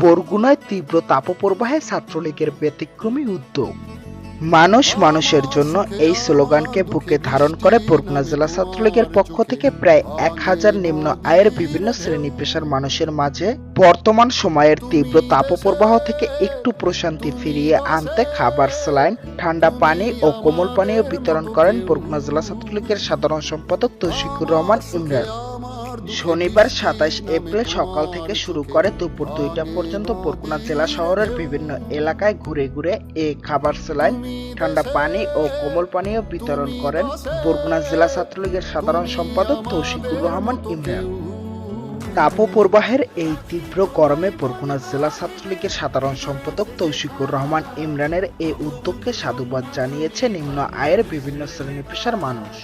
বরগুনায় তীব্র তাপপ্রবাহে ছাত্রলীগের ব্যতিক্রমী উদ্যোগ। মানুষ মানুষের জন্য এই স্লোগানকে বুকে ধারণ করে বরগুনা জেলা ছাত্রলীগের পক্ষ থেকে প্রায় এক হাজার নিম্ন আয়ের বিভিন্ন শ্রেণি পেশার মানুষের মাঝে বর্তমান সময়ের তীব্র তাপপ্রবাহ থেকে একটু প্রশান্তি ফিরিয়ে আনতে খাবার স্যালাইন, ঠান্ডা পানি ও কোমল পানীয় বিতরণ করেন বরগুনা জেলা ছাত্রলীগের সাধারণ সম্পাদক তৌশিকুর রহমান ইমরান। শনিবার সাতাইশ এপ্রিল সকাল থেকে শুরু করে দুপুর দুইটা পর্যন্ত বরগুনা জেলা শহরের বিভিন্ন এলাকায় ঘুরে ঘুরে এ খাবার স্যালাইন ঠান্ডা পানি ও কোমল পানীয় বিতরণ করেন বরগুনা জেলা ছাত্রলীগের সাধারণ সম্পাদক তৌশিকুর রহমান ইমরান। তাপপ্রবাহের এই তীব্র গরমে বরগুনা জেলা ছাত্রলীগের সাধারণ সম্পাদক তৌশিকুর রহমান ইমরানের এই উদ্যোগকে সাধুবাদ জানিয়েছে নিম্ন আয়ের বিভিন্ন শ্রেণি পেশার মানুষ।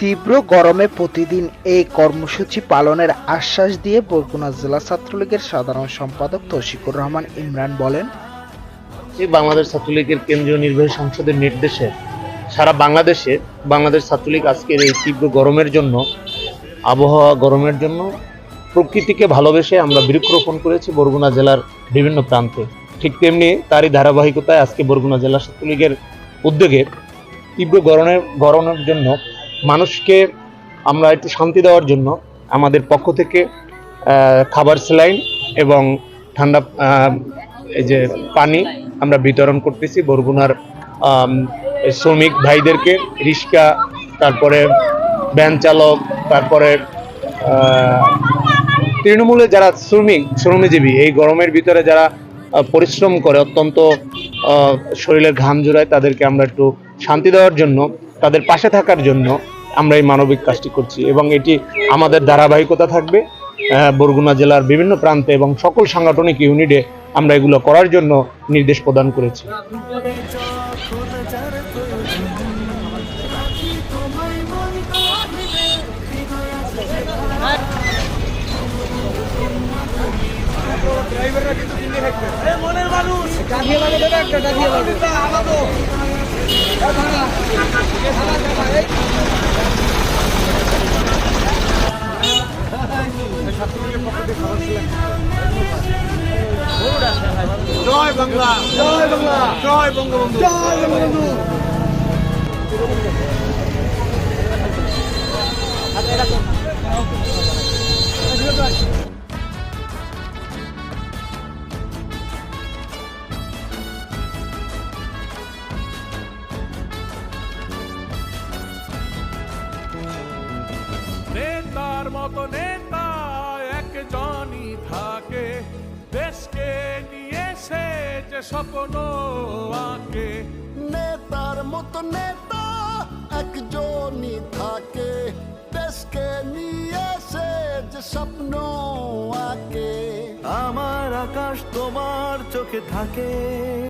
তীব্র গরমে প্রতিদিন এই কর্মসূচি পালনের আশ্বাস দিয়ে বরগুনা জেলা ছাত্রলীগের সাধারণ সম্পাদক তৌশিকুর রহমান ইমরান বলেন, এই বাংলাদেশ ছাত্রলীগের কেন্দ্রীয় নির্বাহী সংসদের নির্দেশে সারা বাংলাদেশে বাংলাদেশ ছাত্রলীগ আজকের এই তীব্র গরমের জন্য, আবহাওয়া গরমের জন্য প্রকৃতিকে ভালোবেসে আমরা বৃক্ষরোপণ করেছি বরগুনা জেলার বিভিন্ন প্রান্তে। ঠিক তেমনি তারই ধারাবাহিকতায় আজকে বরগুনা জেলা ছাত্রলীগের উদ্যোগে তীব্র গরমের গরমের জন্য মানুষকে আমরা একটু শান্তি দেওয়ার জন্য আমাদের পক্ষ থেকে খাবার স্যালাইন এবং ঠান্ডা এই যে পানি আমরা বিতরণ করতেছি বরগুনার শ্রমিক ভাইদেরকে, রিক্সা, তারপরে ভ্যান চালক, তারপরে তৃণমূলে যারা শ্রমিক, শ্রমজীবী, এই গরমের ভিতরে যারা পরিশ্রম করে অত্যন্ত শরীরের ঘাম জোড়ায় তাদেরকে আমরা একটু শান্তি দেওয়ার জন্য তাদের পাশে থাকার জন্য আমরা এই মানবিক কাজটি করছি এবং এটি আমাদের ধারাবাহিকতা থাকবে। বরগুনা জেলার বিভিন্ন প্রান্তে এবং সকল সাংগঠনিক ইউনিটে আমরা এগুলো করার জন্য নির্দেশ প্রদান করেছি। জয় বাংলা। জয় বাংলা। জয় বঙ্গবন্ধু। জয় বঙ্গবন্ধু। নেতার মতো নেতা একজনই থাকে। দেশকে নিয়ে সে যে স্বপ্ন আঁকে। নেতার মতো নেতা একজনই থাকে। দেশকে নিয়ে সে যে স্বপ্ন আঁকে। আমার আকাশ তোমার চোখে থাকে।